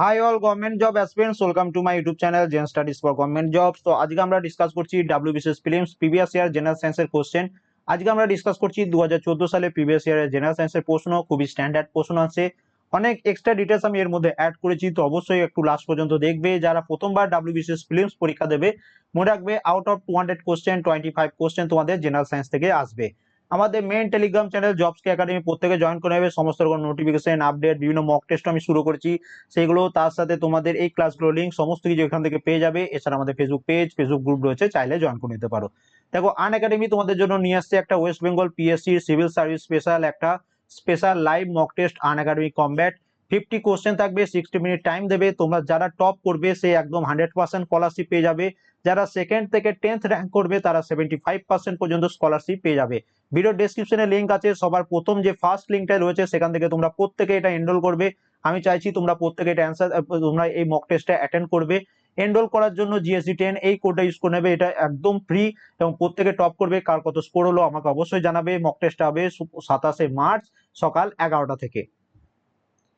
Hi all government job aspirants welcome to my YouTube channel Zen studies for government jobs তো আজকে আমরা discuss করছি WBCS prelims previous year general সায়েন্সের question আজকে আমরা discuss করছি দু হাজার চোদ্দ সালে প্রিভিয়াস ইয়ারের জেনারেল সায়েন্সের প্রশ্ন, খুবই স্ট্যান্ডার্ড প্রশ্ন আছে। অনেক এক্সট্রা ডিটেলস আমি এর মধ্যে অ্যাড করেছি, তো অবশ্যই একটু লাস্ট পর্যন্ত দেখবে। যারা প্রথমবার ডাব্লিউবিসিএস ফিলিমস পরীক্ষা দেবে, মনে রাখবে out of two hundred question twenty five question তোমাদের জেনারেল সায়েন্স থেকে আসবে। আমাদের মেন টেলিগ্রাম চ্যানেল জবস কে একাডেমি প্রত্যেকে জয়েন করে নেবে, সমস্ত রকম নোটিফিকেশন আপডেট বিভিন্ন মক টেস্ট আমি শুরু করেছি। সেগুলো, তার সাথে তোমাদের এই ক্লাসগুলো লিঙ্ক সমস্ত কিছু এখান থেকে পেয়ে যাবে। এছাড়া আমাদের ফেসবুক পেজ ফেসবুক গ্রুপ রয়েছে, চাইলে জয়েন করে নিতে পারো। দেখো আন একাডেমি তোমাদের জন্য নিয়ে আসছে একটা West Bengal PSC civil service special একটা special live mock test Unacademy combat fifty question থাকবে সিক্সটি মিনিট টাইম দেবে। তোমরা যারা টপ করবে, সে একদম হান্ড্রেড পার্সেন্ট স্কলারশিপ পেয়ে যাবে। যারা সেকেন্ড থেকে টেন্থ র্যাঙ্ক করবে, তারা সেভেন্টি ফাইভ পার্সেন্ট পর্যন্ত স্কলারশিপ পেয়ে যাবে। ভিডিও ডেসক্রিপশনে লিঙ্ক আছে, সবার প্রথম যে ফার্স্ট লিঙ্কটা রয়েছে, সেখান থেকে তোমরা প্রত্যেকে এটা এনরোল করবে। আমি চাইছি তোমরা প্রত্যেকে এটা অ্যান্সার তোমরা এই মক টেস্টটা অ্যাটেন্ড করবে। এনরোল করার জন্য জিএসসি টেন এই কোডটা ইউজ করে নেবে, এটা একদম ফ্রি এবং প্রত্যেকে টপ করবে। কার কত স্কোর হলো আমাকে অবশ্যই জানাবে। মক টেস্টটা হবে সাতাশে মার্চ সকাল এগারোটা থেকে।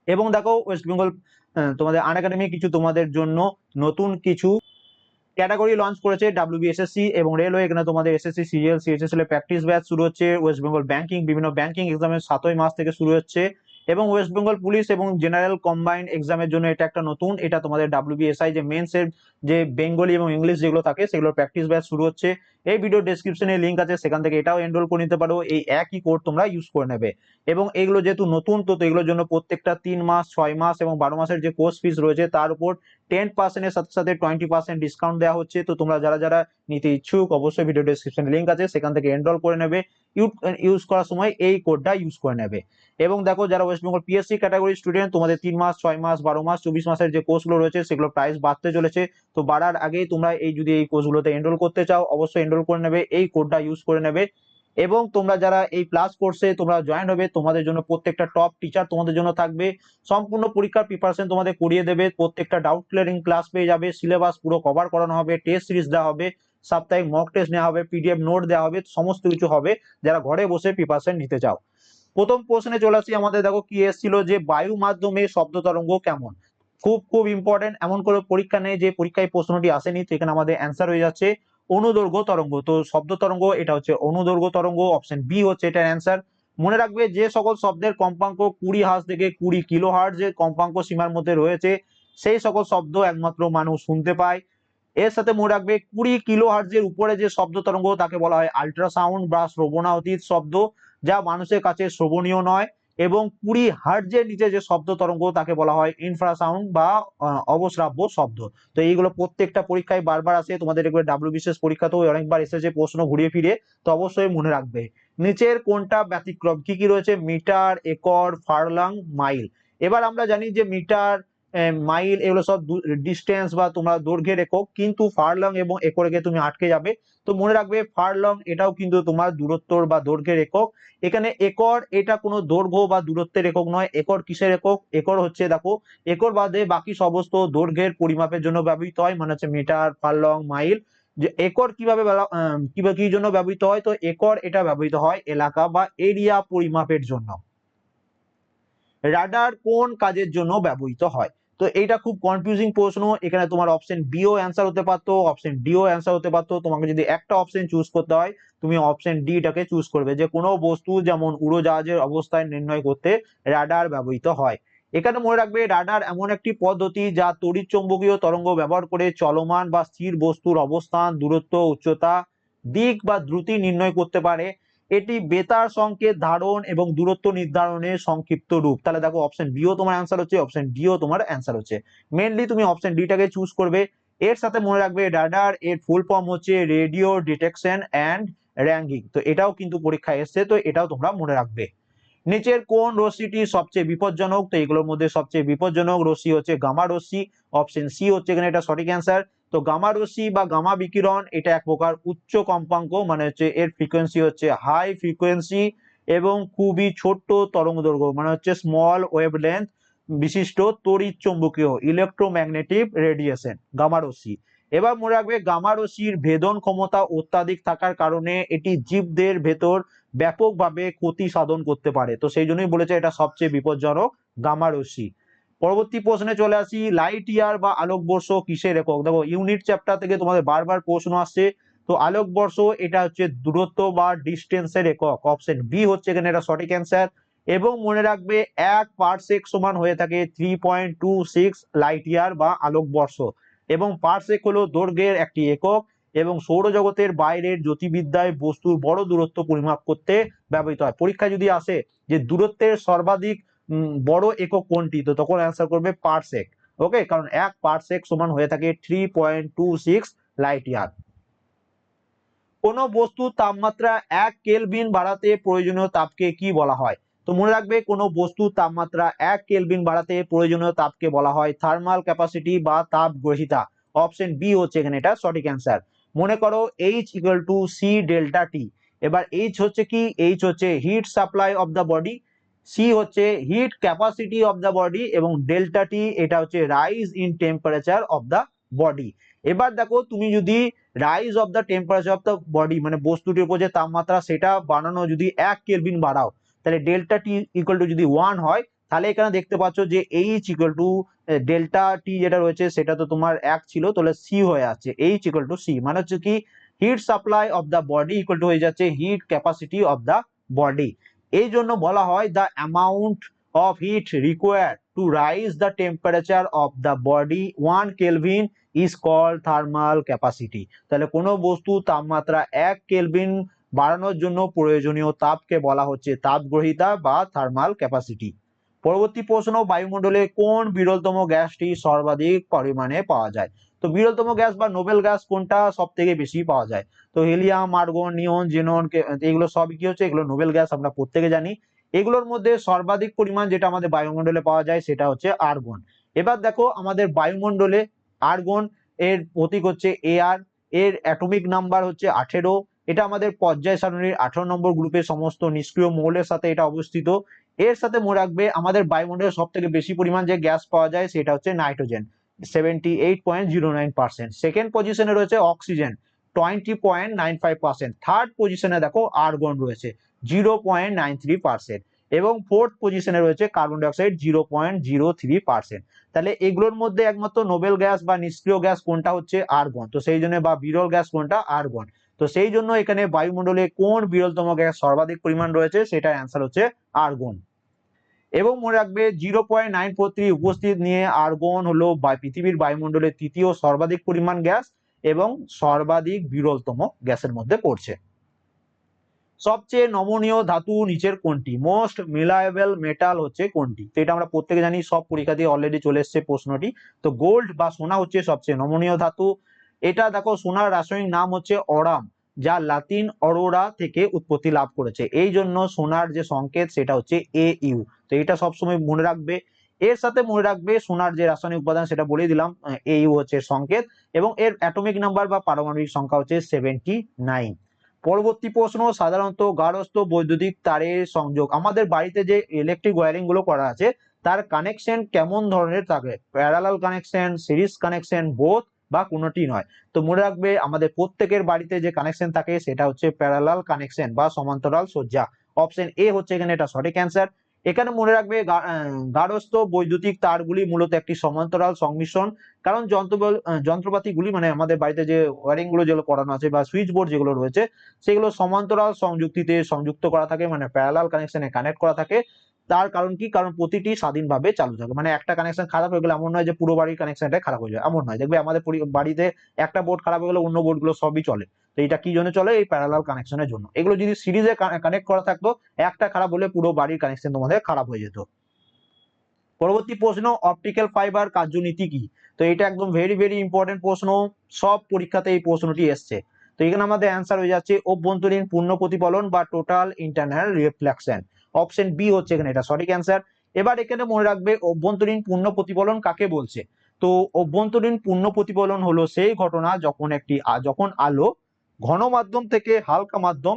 এবং দেখো ওয়েস্ট বেঙ্গল তোমাদের আন কিছু তোমাদের জন্য নতুন কিছু ক্যাটাগরি লঞ্চ করেছে ডাব্লিউবিএসএসসি এবং রেলওয়ে এখানে তোমাদের এসএসসি সিএল সিএসএসএল এর প্র্যাকটিস ব্যাচ শুরু হচ্ছে ওয়েস্ট বেঙ্গল ব্যাংকিং বিভিন্ন ব্যাংকিং এক্সামের সাতই মাস থেকে শুরু হচ্ছে এবং ওয়েস্ট বেঙ্গল পুলিশ এবং জেনারেল কম্বাইন এক্সামের জন্য এটা একটা নতুন, এটা তোমাদের ডাব্লিউবিএসআই যে মেন্স এর যে বেঙ্গলি এবং ইংলিশ যেগুলো থাকে, সেগুলোর প্র্যাকটিস ব্যাচ শুরু হচ্ছে এই ভিডিও ডেসক্রিপশনে লিঙ্ক আছে, সেখান থেকে এটাও এনরোল করে নিতে পারো। এই একই কোড তোমরা ইউজ করে নেবে। এবং এগুলো যেহেতু নতুন, তো এগুলোর জন্য প্রত্যেকটা তিন মাস, ছয় মাস এবং বারো মাসের যে কোর্স ফিস রয়েছে, তার উপর টেন পার্সেন্টের সাথে সাথে টোয়েন্টি পার্সেন্ট ডিসকাউন্ট দেওয়া হচ্ছে। তো তোমরা যারা যারা নিতে ইচ্ছুক, অবশ্যই ভিডিও ডেসক্রিপশনে লিঙ্ক আছে, সেখান থেকে এনরোল করে নেবে। ইউজ করার সময় এই কোডটা ইউজ করে নেবে। এবং দেখো, যারা West Bengal PSC category student তোমাদের তিন মাস, ছয় মাস, বারো মাস, চব্বিশ মাসের যে কোর্সগুলো রয়েছে, সেগুলো প্রাইস বাড়তে চলেছে। তো বাড়ার আগেই তোমরা এই যদি এই কোর্সগুলোতে এনরোল করতে চাও, অবশ্যই এনরোল করে নেবে, এই কোডটা ইউজ করে নেবে। এবং তোমরা যারা এই প্লাস কোর্সে তোমরা জয়েন হবে, তোমাদের জন্য প্রত্যেকটা টপ টিচার তোমাদের জন্য থাকবে। সম্পূর্ণ পরীক্ষার প্রিপারেশন তোমাদের করিয়ে দেবে। প্রত্যেকটা ডাউট ক্লিয়ারিং ক্লাস পেয়ে যাবে। সিলেবাস পুরো কভার করানো হবে টেস্ট সিরিজ দেওয়া হবে, সাপ্তাহিক মক টেস্ট নেওয়া হবে পিডিএফ নোট দেওয়া হবে, সমস্ত কিছু হবে। যারা ঘরে বসে প্রিপারেশন নিতে চাও। প্রথম প্রশ্নে চলে আসি আমাদের। দেখো কি এসেছিল যে বায়ু মাধ্যমে শব্দ তরঙ্গ কেমন? খুব খুব ইম্পর্টেন্ট এমন কোনো পরীক্ষা নেই যে পরীক্ষায় প্রশ্নটি আসেনি, তো এখানে আমাদের অ্যান্সার হয়ে যাচ্ছে। অনুদৈর্ঘ্য তরঙ্গ। তো শব্দ তরঙ্গ, এটা হচ্ছে অনুদৈর্ঘ্য তরঙ্গ অপশন বি হচ্ছে এটার অ্যান্সার মনে রাখবে যে সকল শব্দের কম্পাঙ্ক কুড়ি হার্জ থেকে কুড়ি কিলো হার্জ যে কম্পাঙ্ক সীমার মধ্যে রয়েছে, সেই সকল শব্দ একমাত্র মানুষ শুনতে পায়। এর সাথে মনে রাখবে কুড়ি কিলো হার্জের উপরে যে শব্দ তরঙ্গ, তাকে বলা হয় আল্ট্রাসাউন্ড বা শ্রবণাতীত শব্দ, যা মানুষের কাছে শ্রবণীয় নয়। এবং কুড়ি হার্জের নিচে যে শব্দ তরঙ্গ তাকে বলা হয় ইনফ্রাসাউন্ড বা অবশ্রাব্য শব্দ। তো এইগুলো প্রত্যেকটা পরীক্ষায় বারবার আসে। তোমাদের এগুলো ডাব্লিউ বিশেষ পরীক্ষাতেও অনেকবার এসেছে, প্রশ্ন ঘুরিয়ে ফিরে তো অবশ্যই মনে রাখবে। নিচের কোনটা ব্যতিক্রম। কি কি রয়েছে? Metre, acre, furlong, mile. এবার আমরা জানি যে মিটার মাইল এগুলো সব ডিস্টেন্স বা তোমরা দৈর্ঘ্যের একক কিন্তু ফারলং এবং একরকে তুমি আটকে যাবে। তো মনে রাখবে ফারলং এটাও কিন্তু তোমার দূরত্বর বা দৈর্ঘ্যের একক এখানে একর এটা কোনো দৈর্ঘ্য বা দূরত্বের একক নয়। একর কিসের একক? একর হচ্ছে, দেখো, একর বাদে বাকি সমস্ত দৈর্ঘ্যের পরিমাপের জন্য ব্যবহৃত হয় মানে হচ্ছে মিটার ফারলং মাইল যে একর কীভাবে কীভাবে কি জন্য ব্যবহৃত হয়? তো একর এটা ব্যবহৃত হয় এলাকা বা এরিয়া পরিমাপের জন্য। রাডার কোন কাজের জন্য ব্যবহৃত হয়? তো এইটা খুব কনফিউজিং প্রশ্ন। এখানে তোমার অপশন বিও অ্যান্সার হতে পারতো অপশন ডিও অ্যান্সার হতে পারতো। তোমাকে যদি একটা অপশন চুজ করতে হয়, তুমি অপশন ডিটাকে চুজ করবে। যে কোনো বস্তু, যেমন উড়োজাহাজের অবস্থায় নির্ণয় করতে রাডার ব্যবহৃত হয়। এখানে মনে রাখবে রাডার এমন একটি পদ্ধতি যা তড়িৎ চৌম্বকীয় তরঙ্গ ব্যবহার করে চলমান বা স্থির বস্তুর অবস্থান, দূরত্ব, উচ্চতা, দিক বা দ্রুতি নির্ণয় করতে পারে। এটি বেতার সংকেত ধারণ এবং দূরত্ব নির্ধারণের সংক্ষিপ্ত রূপ। তাহলে দেখো অপশন বিও তোমার অ্যান্সার হচ্ছে অপশন ডিও তোমার অ্যান্সার হচ্ছে। মেনলি তুমি অপশন ডিটাকে চুজ করবে। এর সাথে মনে রাখবে রাডার এর ফুল ফর্ম হচ্ছে রেডিও ডিটেকশন অ্যান্ড র্যাঙ্কিং তো এটাও কিন্তু পরীক্ষায় এসছে, তো এটাও তোমরা মনে রাখবে। নিচের কোন রশ্মিটি সবচেয়ে বিপজ্জনক? তো এগুলোর মধ্যে সবচেয়ে বিপজ্জনক রশ্মি হচ্ছে গামা রশ্মি। অপশন সি হচ্ছে এখানে এটা সঠিক অ্যান্সার তো গামা রশ্মি বা গামা বিকিরণ এটা এক প্রকার উচ্চ কম্পাঙ্ক মানে হচ্ছে এর ফ্রিকোয়েন্সি হচ্ছে হাই ফ্রিকোয়েন্সি এবং খুবই ছোট্ট তরঙ্গ দৈর্ঘ্য মানে হচ্ছে স্মল ওয়েভ লেন্থ বিশিষ্ট তড়িৎ চুম্বকীয় ইলেকট্রোম্যাগনেটিক রেডিয়েশন গামা রশ্মি। এবার মনে রাখবে গামা রশ্মির ভেদন ক্ষমতা অত্যাধিক থাকার কারণে এটি জীবদের ভেতর ব্যাপকভাবে ক্ষতি সাধন করতে পারে। তো সেই জন্যই বলেছে এটা সবচেয়ে বিপজ্জনক গামা রশ্মি। পরবর্তী প্রশ্নে চলে আসি লাইট ইয়ার বা আলোকবর্ষ কিসের একক? দেখো ইউনিট চ্যাপ্টার থেকে তোমাদের বারবার প্রশ্ন আসছে, তো আলোকবর্ষ এটা হচ্ছে দূরত্ব বা ডিস্টেন্সের একক। অপশন বি হচ্ছে এখানে এটা সঠিক অ্যান্সার এবং মনে রাখবে, এক পারসেক সমান হয়ে থাকে three point two six light year বা আলোকবর্ষ এবং পারসেক হলো দৈর্ঘ্যের একটি একক এবং সৌরজগতের বাইরের জ্যোতির্বিদ্যায় বস্তুর বড় দূরত্ব পরিমাপ করতে ব্যবহৃত হয়। পরীক্ষা যদি আসে যে দূরত্বের সর্বাধিক বড় একক কোনটি তো তখন অ্যান্সার করবে পারসেক। ওকে কারণ এক পারসেক সমান হয়ে থাকে three point two six light year কোনো বস্তুর তাপমাত্রা এক কেলভিন বাড়াতে প্রয়োজনীয় তাপকে কি বলা হয়? তো মনে রাখবে, কোনো বস্তুর তাপমাত্রা এক কেলভিন বাড়াতে প্রয়োজনীয় তাপকে বলা হয় থার্মাল ক্যাপাসিটি বা তাপ গ্রহিতা। অপশন বি হচ্ছে এখানে এটা সঠিক অ্যান্সার মনে করো H equal to C delta T এবার এইচ হচ্ছে কি? এইচ হচ্ছে heat supply of the body C হচ্ছে heat capacity of the body এবং ডেল্টা টি এটা হচ্ছে rise in temperature of the body এবার দেখো তুমি যদি rise of the temperature of the body মানে বস্তুটির উপর যে তাপমাত্রা সেটা বানানো যদি এক কেলভিন বাড়াও, তাহলে ডেল্টা টি ইকুয়াল টু যদি ওয়ান হয়, তাহলে এখানে দেখতে পাচ্ছ যে H equal to delta T যেটা রয়েছে সেটা তো তোমার এক ছিল, তাহলে সি হয়ে যাচ্ছে এইচ ইকুয়াল টু সি মানে হচ্ছে কি heat supply of the body equal to হয়ে যাচ্ছে heat capacity of the body এই জন্য বলা হয় the amount of heat require to rise the temperature of the body one kelvin is call thermal capacity তাহলে কোনো বস্তু তাপমাত্রা এক কেলভিন বাড়ানোর জন্য প্রয়োজনীয় তাপকে বলা হচ্ছে তাপগ্রহিতা বা থার্মাল ক্যাপাসিটি পরবর্তী প্রশ্ন বায়ুমণ্ডলে কোন বিরলতম গ্যাসটি সর্বাধিক পরিমাণে পাওয়া যায়? তো বিরলতম গ্যাস বা নোবেল গ্যাস কোনটা সব থেকে বেশি পাওয়া যায়? তো হেলিয়াম, আর্গন, নিয়ন, জেনন এগুলো সবই কি হচ্ছে? এগুলো নোবেল গ্যাস, আমরা প্রত্যেকে জানি। এগুলোর মধ্যে সর্বাধিক পরিমাণ যেটা আমাদের বায়ুমণ্ডলে পাওয়া যায় সেটা হচ্ছে আর্গন। এবার দেখো আমাদের বায়ুমণ্ডলে আর্গন এর প্রতীক হচ্ছে এআর এর অ্যাটমিক নাম্বার হচ্ছে আঠেরো। এটা আমাদের পর্যায় সারণীর আঠারো নম্বর গ্রুপের সমস্ত নিষ্ক্রিয় মৌলের সাথে এটা অবস্থিত। এর সাথে মনে রাখবে আমাদের বায়ুমণ্ডলে সব থেকে বেশি পরিমাণ যে গ্যাস পাওয়া যায় সেটা হচ্ছে nitrogen. Seventy eight point zero nine percent second পজিশনে রয়েছে oxygen twenty point nine five percent third পজিশনে দেখো আর্গন রয়েছে zero point nine three percent এবং ফোর্থ পজিশনে রয়েছে carbon dioxide zero point zero three percent তাহলে এগুলোর মধ্যে একমাত্র নোবেল গ্যাস বা নিষ্ক্রিয় গ্যাস কোনটা হচ্ছে আর্গন তো সেই জন্য বা বিরল গ্যাস কোনটা আর্গন তো সেই জন্য এখানে বায়ুমণ্ডলে কোন বিরলতম গ্যাস সর্বাধিক পরিমাণ রয়েছে, সেটার অ্যান্সার হচ্ছে আর্গন এবং মনে রাখবে zero point nine four three উপস্থিত নিয়ে আর্গন হলো পৃথিবীর বায়ুমণ্ডলের তৃতীয় সর্বাধিক পরিমাণ গ্যাস এবং সর্বাধিক বিরলতম গ্যাসের মধ্যে পড়ছে। সবচেয়ে নমনীয় ধাতু নিচের কোনটি? মোস্ট মিলায়েবল মেটাল হচ্ছে কোনটি? তো এটা আমরা প্রত্যেকে জানি, সব পরীক্ষা দিয়ে অলরেডি চলে এসছে প্রশ্নটি। তো গোল্ড বা সোনা হচ্ছে সবচেয়ে নমনীয় ধাতু। এটা দেখো, সোনার রাসায়নিক নাম হচ্ছে অরাম। যা লাতিন অরোরা থেকে উৎপত্তি লাভ করেছে। এই জন্য সোনার যে সংকেত, সেটা হচ্ছে এ ইউ। তো এটা সবসময় মনে রাখবে। এর সাথে মনে রাখবে সোনার যে রাসায়নিক উপাদান, সেটা বলে দিলাম, এ ইউ হচ্ছে সংকেত এবং এর অ্যাটমিক নাম্বার বা পারমাণবিক সংখ্যা হচ্ছে সেভেন্টি নাইন পরবর্তী প্রশ্ন, সাধারণত গারস্থ বৈদ্যুতিক তারের সংযোগ। আমাদের বাড়িতে যে ইলেকট্রিক ওয়্যারিংগুলো করা আছে, তার কানেকশন কেমন ধরনের থাকে? Parallel connection series connection both বা কোনোটি নয়। তো মনে রাখবে আমাদের প্রত্যেকের বাড়িতে যে কানেকশন থাকে সেটা হচ্ছে প্যারালাল কানেকশন বা সমান্তরাল সজ্জা অপশন এ হচ্ছে এখানে এটা সঠিক অ্যান্সার এখানে মনে রাখবে গা- আহ, গারস্থ বৈদ্যুতিক তারগুলি মূলত একটি সমান্তরাল সংমিশ্রণ। কারণ যন্ত্র যন্ত্রপাতিগুলি মানে আমাদের বাড়িতে যে ওয়ারিংগুলো যেগুলো করানো আছে বা সুইচ বোর্ড যেগুলো রয়েছে সেগুলো সমান্তরাল সংযুক্তিতে সংযুক্ত করা থাকে মানে প্যারালাল কানেকশনে কানেক্ট করা থাকে। তার কারণ কি? কারণ প্রতিটি স্বাধীনভাবে চালু থাকে। মানে একটা কানেকশন খারাপ হয়ে গেলে এমন নয় যে পুরো বাড়ির কানেকশনটা খারাপ হয়ে যায়। এমন নয়। দেখবে আমাদের বাড়িতে একটা বোর্ড খারাপ হয়ে গেলে অন্য বোর্ডগুলো সবই চলে। তো এটা কি জন্য চলে? এই প্যারালাল কানেকশনের জন্য। এগুলো যদি সিরিজে কানেক্ট করা থাকতো, একটা খারাপ হলে পুরো বাড়ির কানেকশন তোমাদের খারাপ হয়ে যেত। পরবর্তী প্রশ্ন অপটিক্যাল ফাইবার কার্যনীতি কি? তো এটা একদম ভেরি ভেরি ইম্পর্টেন্ট প্রশ্ন। সব পরীক্ষাতে এই প্রশ্নটি এসছে। তো এখানে আমাদের অ্যান্সার হয়ে যাচ্ছে, অভ্যন্তরীণ পূর্ণ প্রতিফলন বা total internal reflection option B হচ্ছে এখানে, এটা সঠিক অ্যান্সার এবার এখানে মনে রাখবে, অভ্যন্তরীণ পূর্ণ প্রতিফলন কাকে বলছে? তো অভ্যন্তরীণ পূর্ণ প্রতিফলন হলো সেই ঘটনা যখন একটি যখন আলো ঘন মাধ্যম থেকে হালকা মাধ্যম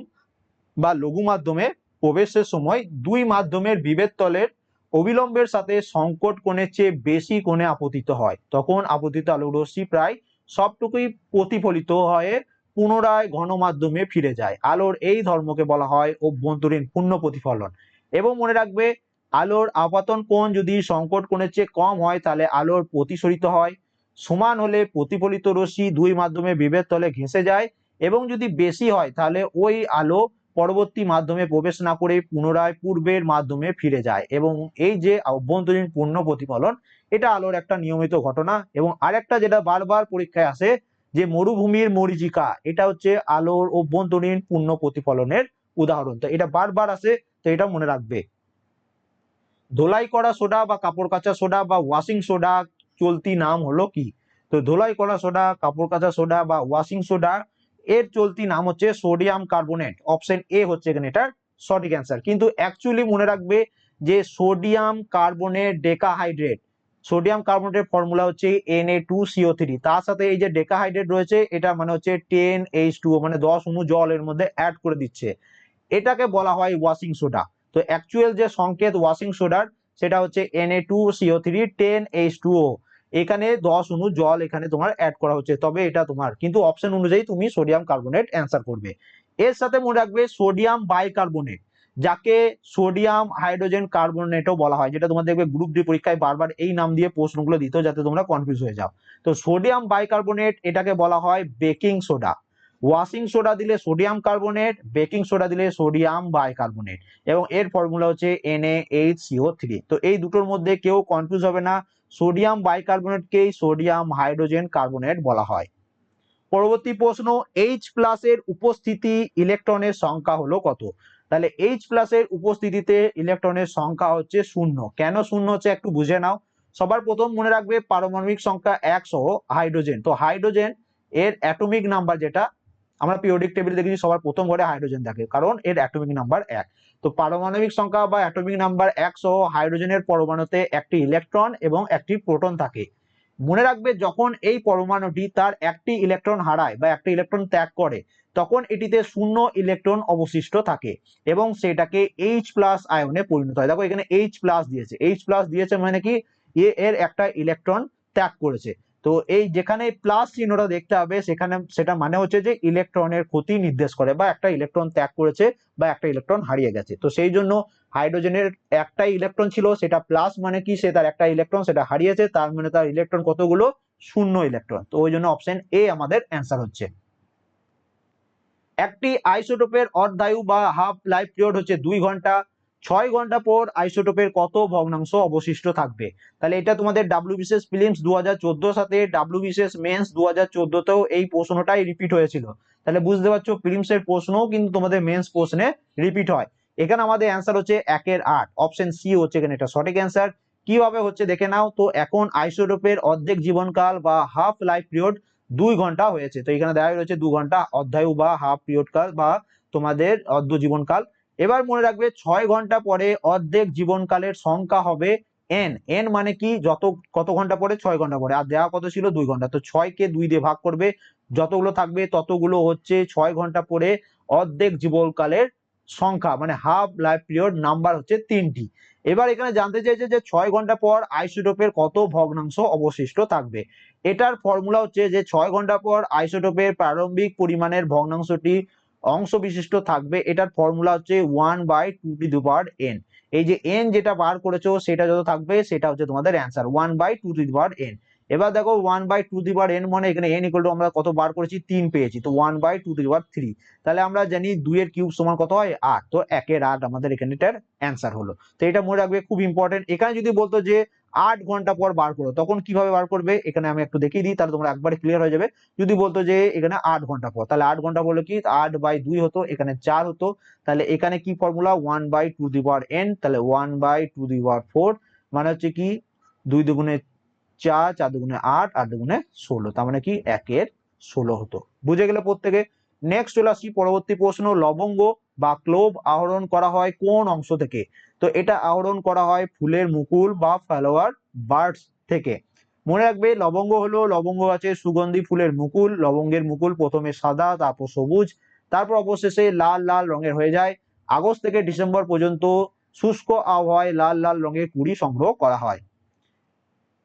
বা লঘু মাধ্যমে প্রবেশের সময় দুই মাধ্যমের বিভেদ তলের অবিলম্বের সাথে সংকট কোণের চেয়ে বেশি কোণে আপতিত হয়। তখন আপতিত আলোক রশ্মি প্রায় সবটুকুই প্রতিফলিত হয়ে পুনরায় গণমাধ্যমে ফিরে যায়। আলোর এই ধর্মকে বলা হয় অভ্যন্তরীণ পূর্ণ প্রতিফলন। এবং মনে রাখবে, আলোর আপাতন কোণ যদি সংকট কোণের চেয়ে কম হয়, তাহলে আলোর প্রতিসরিত হয়। সমান হলে প্রতিফলিত রশ্মি দুই মাধ্যমে বিভেদ তলে ঘেঁষে যায়। এবং যদি বেশি হয়, তাহলে ওই আলো পরবর্তী মাধ্যমে প্রবেশ না করে পুনরায় পূর্বের মাধ্যমে ফিরে যায়। এবং এই যে অভ্যন্তরীণ পূর্ণ প্রতিফলন, এটা আলোর একটা নিয়মিত ঘটনা। এবং আরেকটা যেটা বারবার পরীক্ষায় আসে যে মরুভূমির মরিচিকা, এটা হচ্ছে আলোর অভ্যন্তরীণ পূর্ণ প্রতিফলনের উদাহরণ। তো এটা বারবার আসে, তো এটা মনে রাখবে। ধোলাই করা সোডা বা কাপড় কাচা সোডা বা ওয়াশিং সোডা চলতি নাম হলো কি? তো ধোলাই করা সোডা, কাপড় কাচা সোডা বা ওয়াশিং সোডা, এর চলতি নাম হচ্ছে সোডিয়াম কার্বনেট। অপশন এ হচ্ছে এখানে এটার সঠিক অ্যান্সার কিন্তু অ্যাকচুয়ালি মনে রাখবে যে সোডিয়াম কার্বনেট ডেকাহাইড্রেট সোডিয়াম কার্বনেটের ফর্মুলা হচ্ছে Na2CO3 তার সাথে এই যে ডেকাহাইড্রেট রয়েছে, এটা মানে হচ্ছে টেন এইচ টু মানে দশ অণু জল এর মধ্যে অ্যাড করে দিচ্ছে। এটাকে বলা হয় ওয়াশিং সোডা তো অ্যাকচুয়াল যে সংকেত ওয়াশিং সোডার সেটা হচ্ছে Na2CO3 ten H two O এখানে দশ অণু জল এখানে তোমার অ্যাড করা হচ্ছে, তবে এটা তোমার। কিন্তু অপশন অনুযায়ী তুমি সোডিয়াম কার্বনেট অ্যান্সার করবে। এর সাথে মনে রাখবে সোডিয়াম বাইকার্বনেট যাকে সোডিয়াম হাইড্রোজেন কার্বনেটও বলা হয়, যেটা তোমার দেখবে গ্রুপ ডি পরীক্ষায় বারবার এই নাম দিয়ে প্রশ্নগুলো দিত যাতে তোমরা কনফিউজ হয়ে যাও। তো সোডিয়াম বাইকার্বনেট এটাকে বলা হয় বেকিং সোডা ওয়াশিং সোডা দিলে সোডিয়াম কার্বনেট বেকিং সোডা দিলে সোডিয়াম বাইকার্বনেট এবং এর ফর্মুলা হচ্ছে NaHCO3 তো এই দুটোর মধ্যে কেউ কনফিউজ হবে না, সোডিয়াম বাইকার্বনেটকেই সোডিয়াম হাইড্রোজেন কার্বনেট বলা হয়। পরবর্তী প্রশ্ন এইচ প্লাসের উপস্থিতি ইলেকট্রনের সংখ্যা হলো কত? তাহলে এইচ প্লাসের উপস্থিতিতে ইলেকট্রনের সংখ্যা হচ্ছে শূন্য। কেন শূন্য হচ্ছে একটু বুঝে নাও। সবার প্রথম মনে রাখবে পারমাণবিক সংখ্যা এক সহ হাইড্রোজেন তো হাইড্রোজেন এর অ্যাটমিক নাম্বার যেটা, আমরা পিরিয়ডিক টেবিল দেখেছি, সবার প্রথম ঘরে হাইড্রোজেন থাকে, কারণ এর অ্যাটমিক নাম্বার এক। তো পারমাণবিক সংখ্যা বা অ্যাটমিক নাম্বার এক সহ হাইড্রোজেনের পরমাণুতে একটি ইলেকট্রন এবং একটি প্রোটন থাকে। মনে রাখবে যখন এই পরমাণুটি তার একটি ইলেকট্রন হারায় বা একটি ইলেকট্রন ত্যাগ করে তখন এটিতে শূন্য ইলেকট্রন অবশিষ্ট থাকে এবং সেটাকে এইচ প্লাস আয়নে পরিণত হয়। দেখো এখানে এইচ প্লাস দিয়েছে। এইচ প্লাস দিয়েছে মানে কি? এ এর একটা ইলেকট্রন ত্যাগ করেছে। তো এই যেখানে প্লাস চিহ্নটা দেখতে হবে, সেখানে সেটা মানে হচ্ছে যে ইলেকট্রনের ক্ষতি নির্দেশ করে বা একটা ইলেকট্রন ত্যাগ করেছে বা একটা ইলেকট্রন হারিয়ে গেছে। তো সেই জন্য হাইড্রোজেনের একটাই ইলেকট্রন ছিল, সেটা প্লাস মানে কি? সে তার একটা ইলেকট্রন, সেটা হারিয়েছে, তার মানে তার ইলেকট্রন কতগুলো? শূন্য ইলেকট্রন। তো ওই জন্য অপশন এ আমাদের অ্যান্সার হচ্ছে। একটি আইসোটোপের অর্ধায়ু বা হাফ লাইফ পিরিয়ড হচ্ছে দুই ঘণ্টা, ছয় ঘণ্টা পর আইসোটোপের কত ভগ্নাংশ অবশিষ্ট থাকবে? তাহলে এটা তোমাদের ডাব্লিউ বিশেষ ফিলিমস দু হাজার চোদ্দোর সাথে ডাব্লিউ বিশেষ মেন্স দু হাজার চোদ্দোতেও এই প্রশ্নটাই রিপিট হয়েছিল। তাহলে বুঝতে পারছ, ফিলিমসের প্রশ্নও কিন্তু তোমাদের মেন্স প্রশ্নে রিপিট হয়। এখানে আমাদের অ্যান্সার হচ্ছে একের আট অপশন সি হচ্ছে এখানে এটা সঠিক অ্যান্সার কীভাবে হচ্ছে দেখে নাও, তো এখন আইসোটোপের অর্ধেক জীবনকাল বা হাফ লাইফ পিরিয়ড দুই ঘণ্টা হয়েছে। তো এখানে দেখা রয়েছে দু ঘণ্টা অধ্যায়ু বা হাফ পিরিয়ড কাল বা তোমাদের অর্ধ জীবনকাল এবার মনে রাখবে ছয় ঘণ্টা পরে অর্ধেক জীবনকালের সংখ্যা হবে এন এন মানে কি? যত, কত ঘণ্টা পরে? ছয় ঘণ্টা পরে। আর দেওয়া কত ছিল? দুই ঘণ্টা। তো ছয়কে দুই দিয়ে ভাগ করবে। যতগুলো থাকবে ততগুলো হচ্ছে ছয় ঘণ্টা পরে অর্ধেক জীবনকালের সংখ্যা। মানে হাফ লাইফ পিরিয়ড নাম্বার হচ্ছে তিনটি। এবার এখানে জানতে চাইছে যে ছয় ঘণ্টা পর আইসোটোপের কত ভগ্নাংশ অবশিষ্ট থাকবে। এটার ফর্মুলা হচ্ছে যে ছয় ঘণ্টা পর আইসোটোপের প্রারম্ভিক পরিমাণের ভগ্নাংশটি অংশ বিশিষ্ট থাকবে। এটার ফর্মুলা হচ্ছে one by two to the power N. এই যে এন যেটা বার করেছ সেটা যত থাকবে সেটা হচ্ছে তোমাদের answer, one by two to the power N. এবার দেখো one by two the power N মানে এখানে এন ইকুয়াল টু আমরা কত বার করেছি? তিন পেয়েছি। তো one by two the power three তাহলে আমরা জানি দুইয়ের কিউব সমান কত হয়? আট। তো একের আট আমাদের এখানে এটার অ্যান্সার হলো। তো এটা মনে রাখবে খুব ইম্পর্টেন্ট এখানে যদি বলতো যে আট ঘণ্টা পর বার করো, তখন কীভাবে বার করবে? এখানে আমি একটু দেখিয়ে দিই, তাহলে তোমরা একবারে ক্লিয়ার হয়ে যাবে। যদি বলতো যে এখানে আট ঘণ্টা পর, তাহলে আট ঘণ্টা বলল কি? আট বাই দুই হতো, এখানে চার হতো। তাহলে এখানে কি formula one by two the power N তাহলে one by two the power four মানে হচ্ছে কি? দুই দুগুণে চার চার দুগুণে আট আট দুগুণে ষোলো। তার মানে কি? একের ষোলো হতো। বুঝে গেলে প্রত্যেকে। নেক্সট চলে আসি পরবর্তী প্রশ্ন। লবঙ্গ বা ক্লোভ আহরণ করা হয় কোন অংশ থেকে? তো এটা আহরণ করা হয় ফুলের মুকুল বা ফ্লাওয়ার বার্ডস থেকে। মনে রাখবে, লবঙ্গ হলো, লবঙ্গ আছে সুগন্ধি ফুলের মুকুল, লবঙ্গের মুকুল প্রথমে সাদা, তারপর সবুজ, তারপর অবশেষে লাল লাল রঙের হয়ে যায়। আগস্ট থেকে ডিসেম্বর পর্যন্ত শুষ্ক আবহাওয়ায় লাল লাল রঙের কুড়ি সংগ্রহ করা হয়।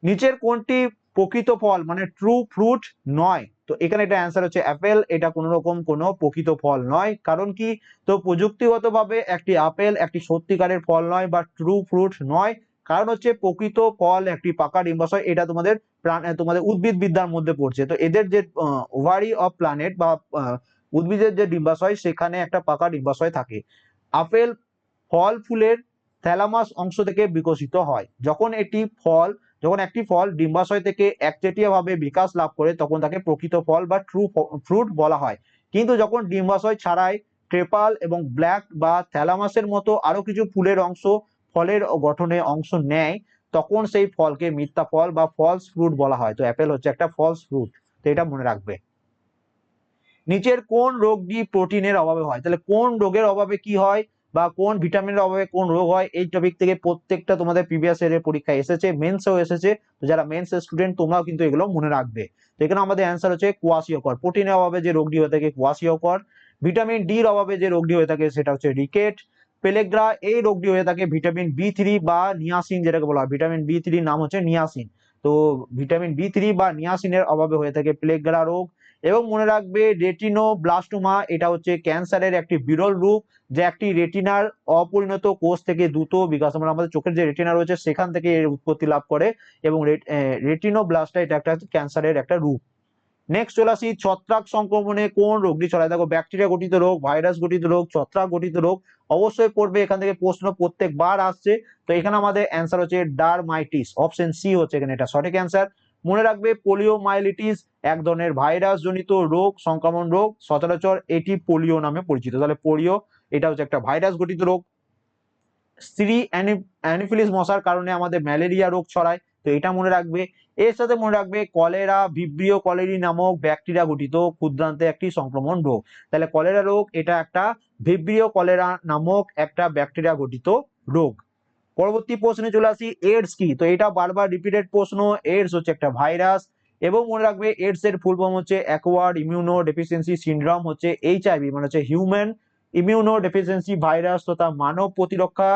নিচের কোনটি প্রকৃত ফল? মানে ট্রু ফ্রুট নয়। তো এখানে এটা অ্যান্সার হচ্ছে অ্যাপেল এটা কোনো রকম কোনো প্রকৃত ফল নয়। কারণ কি? তো প্রযুক্তিগতভাবে একটি আপেল একটি সত্যিকারের ফল নয় বা ট্রু ফ্রুট নয়। কারণ হচ্ছে প্রকৃত ফল একটি পাকা ডিম্বাশয় এটা তোমাদের প্রাণ তোমাদের উদ্ভিদ বিদ্যার মধ্যে পড়ছে। তো এদের যে ওভারি অফ প্ল্যানেট বা উদ্ভিদের যে ডিম্বাশয় সেখানে একটা পাকা ডিম্বাশয় থাকে। আপেল ফল ফুলের থ্যালামাস অংশ থেকে বিকশিত হয়। যখন এটি ফল যখন একটি ফল ডিম্বাশয় থেকে একচেটিয়া ভাবে বিকাশ লাভ করে, তখন তাকে প্রকৃত ফল বা ট্রু ফ্রুট বলা হয়। কিন্তু যখন ডিম্বাশয় ছাড়াই ট্রেপাল এবং ব্ল্যাক বা থ্যালামাসের মতো আরও কিছু ফুলের অংশ ফলের গঠনে অংশ নেয়, তখন সেই ফলকে মিথ্যা ফল বা ফলস ফ্রুট বলা হয়। তো অ্যাপেল হচ্ছে একটা ফলস ফ্রুট তো এটা মনে রাখবে। নিচের কোন রোগটি প্রোটিনের অভাবে হয়? তাহলে কোন রোগের অভাবে কি হয়? বা কোন ভিটামিনের অভাবে কোন রোগ হয়, এই টপিক থেকে প্রত্যেকটা তোমাদের প্রিভিয়াস এর পরীক্ষায় এসেছে মেন্সেও এসেছে। তো যারা মেন্স স্টুডেন্ট তোমরাও কিন্তু এগুলো মনে রাখবে। তো এখানে আমাদের অ্যান্সার হচ্ছে কোয়াশিওকর প্রোটিনের অভাবে যে রোগটি হয়ে থাকে কোয়াশিওকর ভিটামিন ডির অভাবে যে রোগটি হয়ে থাকে সেটা হচ্ছে রিকেট পেলেগ্রা এই রোগটি হয়ে থাকে ভিটামিন বি থ্রি বা নিয়াসিন যেটাকে বলা হয়। ভিটামিন বি থ্রির নাম হচ্ছে নিয়াসিন তো ভিটামিন বি থ্রি বা নিয়াসিনের অভাবে হয়ে থাকে প্লেগ্রা রোগ। এবং মনে রাখবে রেটিনোব্লাস্টোমা এটা হচ্ছে ক্যান্সারের একটি বিরল রূপ, যে একটি রেটিনার অপরিণত কোষ থেকে দ্রুত বিকাশ মানে আমাদের চোখের যে রেটিনা রয়েছে সেখান থেকে এর উৎপত্তি লাভ করে এবং রেটিনোব্লাস্টা এটা একটা ক্যান্সারের একটা রূপ। নেক্সট চলে আসি, ছত্রাক সংক্রমণে কোন রোগটি ছড়ায়? দেখো ব্যাকটেরিয়া গঠিত রোগ ভাইরাস গঠিত রোগ, ছত্রাক গঠিত রোগ, অবশ্যই পড়বে, এখান থেকে প্রশ্ন প্রত্যেকবার আসছে। তো এখানে আমাদের অ্যান্সার হচ্ছে ডারমাইটিস অপশন সি হচ্ছে এখানে এটা, সঠিক অ্যান্সার মনে রাখবে পোলিওমাইলিটিস এক ধরনের ভাইরাস জনিত রোগ, সংক্রমণ রোগ, সচরাচর এটি পোলিও নামে পরিচিত। তাহলে পোলিও এটা হচ্ছে একটা ভাইরাস গঠিত রোগ। স্ত্রী অ্যানিফিলিস মশার কারণে আমাদের ম্যালেরিয়া রোগ ছড়ায়, তো এটা মনে রাখবে। এর সাথে মনে রাখবে কলেরা ভিব্রিও কলেরি নামক ব্যাকটেরিয়া গঠিত ক্ষুদ্রান্তে একটি সংক্রমণ রোগ। তাহলে কলেরা রোগ, এটা একটা ভিব্রিও কলেরা নামক একটা ব্যাকটেরিয়া গঠিত রোগ। পরবর্তী প্রশ্নে চলে আসি এডস কি? তো এটা বারবার রিপিটেড প্রশ্ন এডস হচ্ছে একটা ভাইরাস এবং মনে রাখবে এডস এর ফুল ফর্ম হচ্ছে অ্যাকোয়ার্ড ইমিউনো ডেফিসিয়েন্সি সিনড্রোম হচ্ছে এইচআইভি মানে হচ্ছে হিউম্যান ইমিউনো ডেফিসিয়েন্সি ভাইরাস তথা মানব প্রতিরক্ষা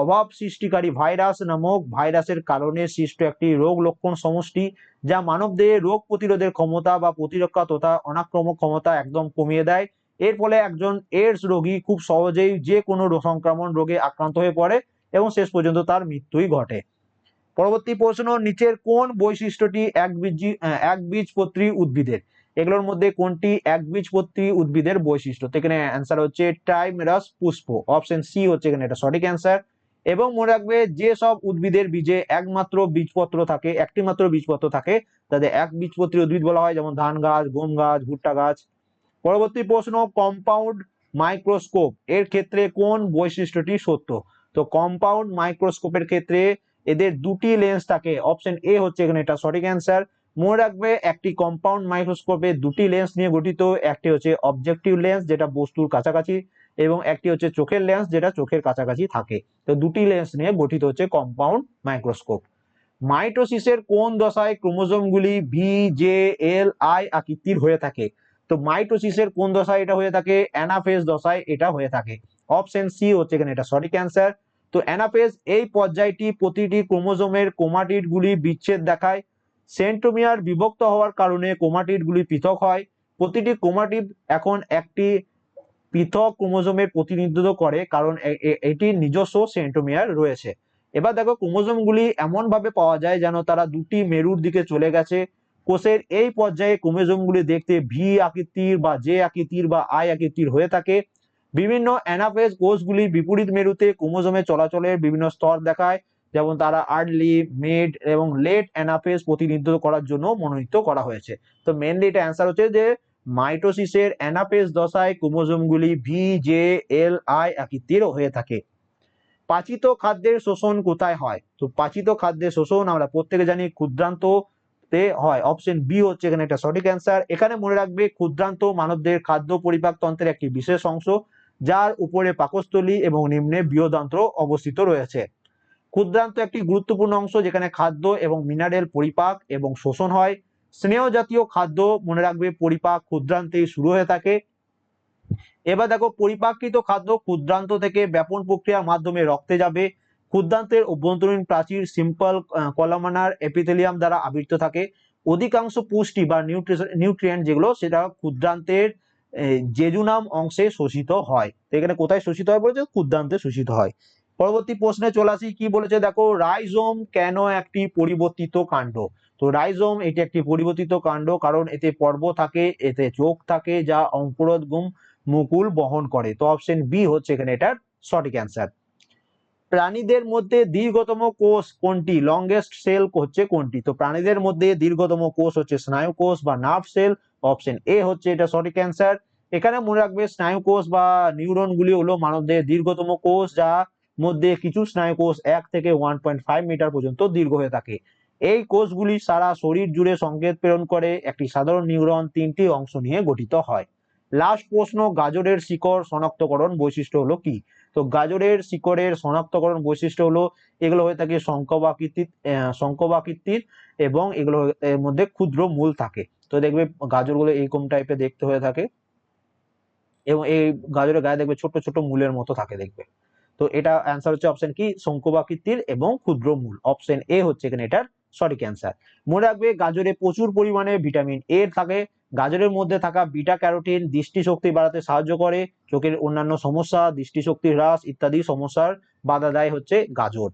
অভাব সৃষ্টিকারী ভাইরাস নামক ভাইরাসের কারণে সৃষ্ট একটি রোগ লক্ষণ সমষ্টি, যা মানবদেহে রোগ প্রতিরোধের ক্ষমতা বা প্রতিরক্ষা তথা অনাক্রমক ক্ষমতা একদম কমিয়ে দেয়। এর ফলে একজন এইডস রোগী খুব সহজেই যে কোনো সংক্রমণ রোগে আক্রান্ত হয়ে পড়ে এবং শেষ পর্যন্ত তার মৃত্যুই ঘটে। পরবর্তী প্রশ্ন, নিচের কোন বৈশিষ্ট্যটি একবীজি একবীজপত্রী উদ্ভিদের? এগুলোর মধ্যে কোনটি একবীজপত্রী উদ্ভিদের বৈশিষ্ট্য? এখানে অ্যান্সার হচ্ছে টাইমেরাস পুষ্প। অপশন সি হচ্ছে এখানে এটা সঠিক অ্যান্সার এবং মনে রাখবে যে সব উদ্ভিদের বীজে একমাত্র বীজপত্র থাকে একটি মাত্র বীজপত্র থাকে, তাদের এক বীজপত্রী উদ্ভিদ বলা হয়, যেমন ধান গাছ, গম গাছ, ভুট্টা গাছ পরবর্তী প্রশ্ন কম্পাউন্ড মাইক্রোস্কোপ এর ক্ষেত্রে কোন বৈশিষ্ট্যটি সত্য? তো কম্পাউন্ড মাইক্রোস্কোপের ক্ষেত্রে এদের দুটি লেন্স থাকে। অপশন এ হচ্ছে এখানে এটা সঠিক অ্যান্সার মনে রাখবে, একটি কম্পাউন্ড মাইক্রোস্কোপে দুটি লেন্স নিয়ে গঠিত, একটি হচ্ছে অবজেক্টিভ লেন্স যেটা বস্তুর কাছাকাছি এবং একটি হচ্ছে চোখের লেন্স যেটা চোখের কাছাকাছি থাকে। তো দুটি লেন্স নিয়ে গঠিত হচ্ছে কম্পাউন্ড মাইক্রোস্কোপ মাইটোসিসের কোন দশায় ক্রোমোজোমগুলি ভি জে এল আই আকৃতির হয়ে থাকে? তো মাইটোসিসের কোন দশায় এটা হয়ে থাকে? অ্যানাফেজ দশায় এটা হয়ে থাকে। অপশন সি হচ্ছে এখানে এটা সঠিক অ্যান্সার। তো অ্যানাফেজ এই পর্যায়টি প্রতিটি ক্রোমোজোমের ক্রোমাটিড গুলি বিচ্ছেদ দেখায়। সেন্ট্রোমিয়ার বিভক্ত হওয়ার কারণে ক্রোমাটিড গুলি পৃথক হয়। প্রতিটি ক্রোমাটিড এখন একটি পৃথক ক্রোমোজোমের প্রতিনিধিত্ব করে কারণ এটির নিজস্ব সেন্ট্রোমিয়ার রয়েছে। এবার দেখো ক্রোমোজোম গুলি এমন ভাবে পাওয়া যায় যেন তারা দুটি মেরুর দিকে চলে গেছে। কোষের এই পর্যায়ে ক্রোমোজোম গুলি দেখতে ভি আকৃতির বা জে আকৃতির বা আই আকৃতির হয়ে থাকে। বিভিন্ন অ্যানাফেজ কোষগুলি বিপরীত মেরুতে ক্রোমোজোমে চলাচলের বিভিন্ন স্তর দেখায়, যেমন তারা আর্লি মিড এবং লেট অ্যানাফেজ প্রতিনিধিত্ব করার জন্য মনোনীত করা হয়েছে। তো মেনলি এটা অ্যান্সার হচ্ছে যে মাইটোসিসের অ্যানাফেজ দশায় ক্রোমোজোমগুলি ভি, জে, এল, আই আকৃতির হয়ে থাকে। পাচিত খাদ্যের শোষণ কোথায় হয়? তো পাচিত খাদ্যের শোষণ আমরা প্রত্যেকে জানি ক্ষুদ্রান্ত তে হয়। অপশন বি হচ্ছে এখানে একটা সঠিক অ্যান্সার এখানে মনে রাখবে ক্ষুদ্রান্ত মানবদের খাদ্য পরিপাক তন্ত্রের একটি বিশেষ অংশ, যার উপরে পাকস্থলী এবং নিম্নে বৃহদন্ত্র অবস্থিত রয়েছে। ক্ষুদ্রান্ত একটি গুরুত্বপূর্ণ অংশ যেখানে খাদ্য এবং মিনারেল পরিপাক এবং শোষণ হয়। স্নেহ জাতীয় খাদ্য মনে রাখবে পরিপাক ক্ষুদ্রান্তেই শুরু হয়ে থাকে। এবার দেখো পরিপাকৃত খাদ্য ক্ষুদ্রান্ত থেকে ব্যাপন প্রক্রিয়ার মাধ্যমে রক্তে যাবে। ক্ষুদ্রান্তের অভ্যন্তরীণ প্রাচীর সিম্পল কলামানার এপিথেলিয়াম দ্বারা আবৃত থাকে। অধিকাংশ পুষ্টি বা নিউট্রিয়েন্ট যেগুলো, সেটা ক্ষুদ্রান্তের জেজুনাম অংশে শোষিত হয়। তো এখানে কোথায় শোষিত হয় বলেছে? ক্ষুদ্রান্তে শোষিত হয়। পরবর্তী প্রশ্নে চলে আসি, কি বলেছে? দেখো, রাইজোম কেন একটি পরিবর্তিত কাণ্ড? তো রাইজোম এটি একটি পরিবর্তিত কাণ্ড কারণ এতে পর্ব থাকে, এতে চোখ থাকে যা অঙ্কুরোদ্গম মুকুল বহন করে। তো অপশন বি হচ্ছে এখানে এটার সঠিক অ্যান্সার প্রাণীদের মধ্যে দীর্ঘতম কোষ কোনটি? লংগেস্ট সেল হচ্ছে কোনটি? তো প্রাণীদের মধ্যে দীর্ঘতম কোষ হচ্ছে স্নায়ু কোষ বা নার্ভ সেল অপশন এ হচ্ছে এটা সঠিক অ্যান্সার এখানে মনে রাখবে স্নায়ু কোষ বা নিউরন গুলি হলো মানবদের দীর্ঘতম কোষ, যা মধ্যে কিছু স্নায়ু কোষ এক থেকে ওয়ান পয়েন্ট ফাইভ মিটার পর্যন্ত দীর্ঘ হয়ে থাকে। এই কোষগুলি সারা শরীর জুড়ে সংকেত প্রেরণ করে, একটি সাধারণ নিউরন তিনটি অংশ নিয়ে গঠিত হয়। লাস্ট প্রশ্ন, গাজরের শিকড় শনাক্তকরণ বৈশিষ্ট্য হলো কি? তো গাজরের শিকড়ের শনাক্তকরণ বৈশিষ্ট্য হলো, এগুলো হয়ে থাকে শঙ্কবাকৃতির শঙ্কবাকৃতির এবং এগুলো এর মধ্যে ক্ষুদ্র মূল থাকে। তো দেখবে গাজরগুলো এইরকম টাইপের দেখতে হয়ে থাকে এবং এই গাজরের গায়ে দেখবে ছোট ছোট মূলের মতো থাকে দেখবে। তো এটা অ্যান্সার হচ্ছে অপশন কি? শঙ্কুবাকৃতির এবং ক্ষুদ্র মূল। অপশন এ হচ্ছে এখানে এটার সঠিক অ্যান্সার মনে রাখবে গাজরে প্রচুর পরিমাণে ভিটামিন এ থাকে গাজরের মধ্যে থাকা বিটা ক্যারোটিন দৃষ্টিশক্তি বাড়াতে সাহায্য করে, চোখের অন্যান্য সমস্যা দৃষ্টিশক্তি হ্রাস ইত্যাদি সমস্যার বাধা দেয় হচ্ছে গাজর।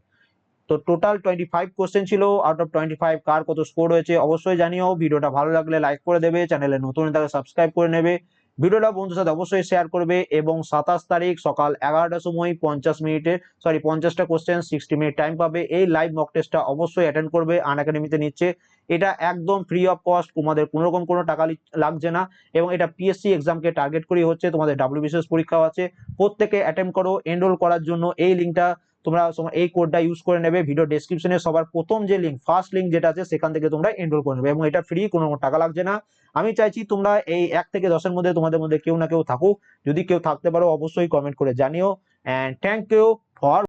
তো টোটাল টোয়েন্টি ফাইভ কোশ্চেন ছিল আউট অফ টোয়েন্টি ফাইভ কার কত স্কোর হয়েছে অবশ্যই জানিও। ভিডিওটা ভালো লাগলে লাইক করে দেবে চ্যানেলে নতুন তাকে সাবস্ক্রাইব করে নেবে। ভিডিওটা বন্ধুর সাথে অবশ্যই শেয়ার করবে এবং সাতাশ তারিখ সকাল এগারোটার সময় পঞ্চাশ মিনিটে সরি পঞ্চাশটা কোশ্চেন সিক্সটি মিনিট টাইম পাবে। এই লাইভ মক টেস্টটা অবশ্যই অ্যাটেন্ড করবে আন একাডেমিতে নিচ্ছে। এটা একদম ফ্রি অফ কস্ট তোমাদের কোনো রকম কোনো টাকা লাগছে না এবং এটা পিএসসি এক্সামকে টার্গেট করে হচ্ছে, তোমাদের ডাব্লিউবিসিএস পরীক্ষাও আছে। প্রত্যেকে অ্যাটেম্প করো এনরোল করার জন্য এই লিঙ্কটা তোমার এই কোডটা ইউজ করে নেবে। ভিডিও ডেসক্রিপশনে সবার প্রথম যে লিঙ্ক ফার্স্ট লিঙ্ক যেটা আছে, সেখান থেকে তোমরা এনরোল করে নেবে এবং এটা ফ্রি কোনো টাকা লাগছে না। আমি চাইছি তোমরা এই এক থেকে দশের মধ্যে তোমাদের মধ্যে কেউ না কেউ থাকুক। যদি কেউ থাকতে পারো, অবশ্যই কমেন্ট করে জানিও। And thank you for